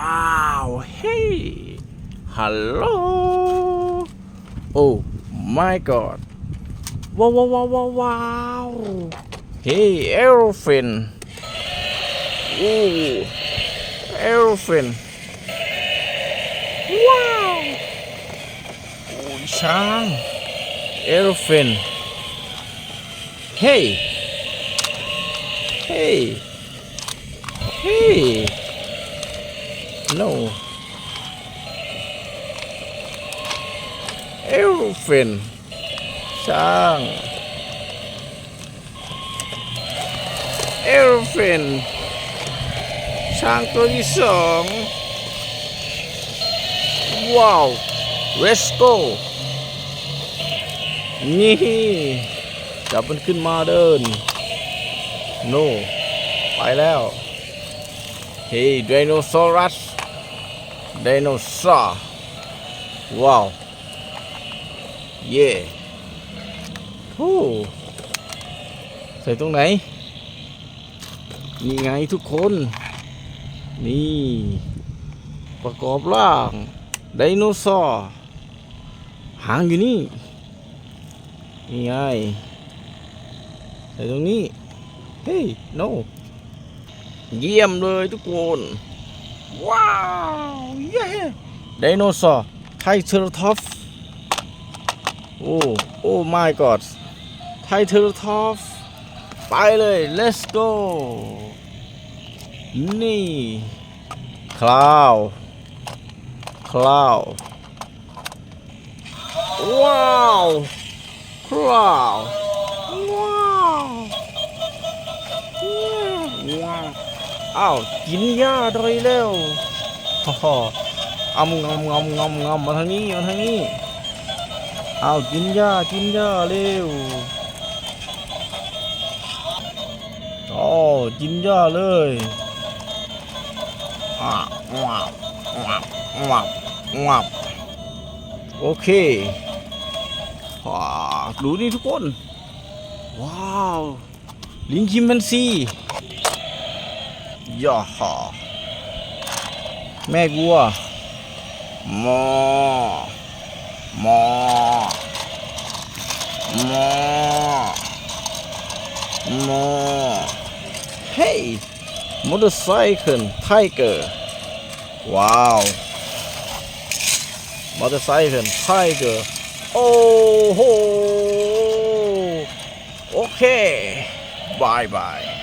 อ้าวเฮ้ยฮัลโหลโอ้ my god ว้าวว้าวว้าวว้าวว้าวเฮ้ยเอโรฟินโอ้เอโรฟินว้าวโอ้ยช้างเอโร No. Elephant ช้าง Elephant ช้างตัวที่สองว้าว Let's go นี่จับมันขึ้นมาเดิน No ไปแล้ว Hey Dinosaurus Dinosaur ว้าว เย่โอ้ใส่ตรงไหน นี่ไงทุกคน นี่ ประกอบร่างไดโนเสาร์หางอยู่นี่ นี่ไง ใส่ตรงนี้ เฮ้ย no เยี่ยมเลยทุกคน ว้าวเย้ไดโนเสาร์ไทเทอร์ท็อปโอ้โอ้ my god ไทเทอร์ท็อปไปเลย let's go นี่คลาวคลาวว้าวคลาวว้าวว้าว อ้าวกินหญ้าดอยแล้วฮ่าฮ่าอำงำงำงำงำมาทางนี้มาทางนี้อ้าวกินหญ้ากินหญ้าเร็วอ๋อกินหญ้าเลยอ่าว้าวว้าวว้าวว้าวโอเคว้าดูนี่ทุกคน ว้าว ลิงคิมแปนซี ย่าฮ่าแม่กัวมอมอมอมอเฮ้ยมอเตอร์ไซค์ไทเกอร์ว้าวมอเตอร์ไซค์ไทเกอร์โอ้โหโอเคบายบาย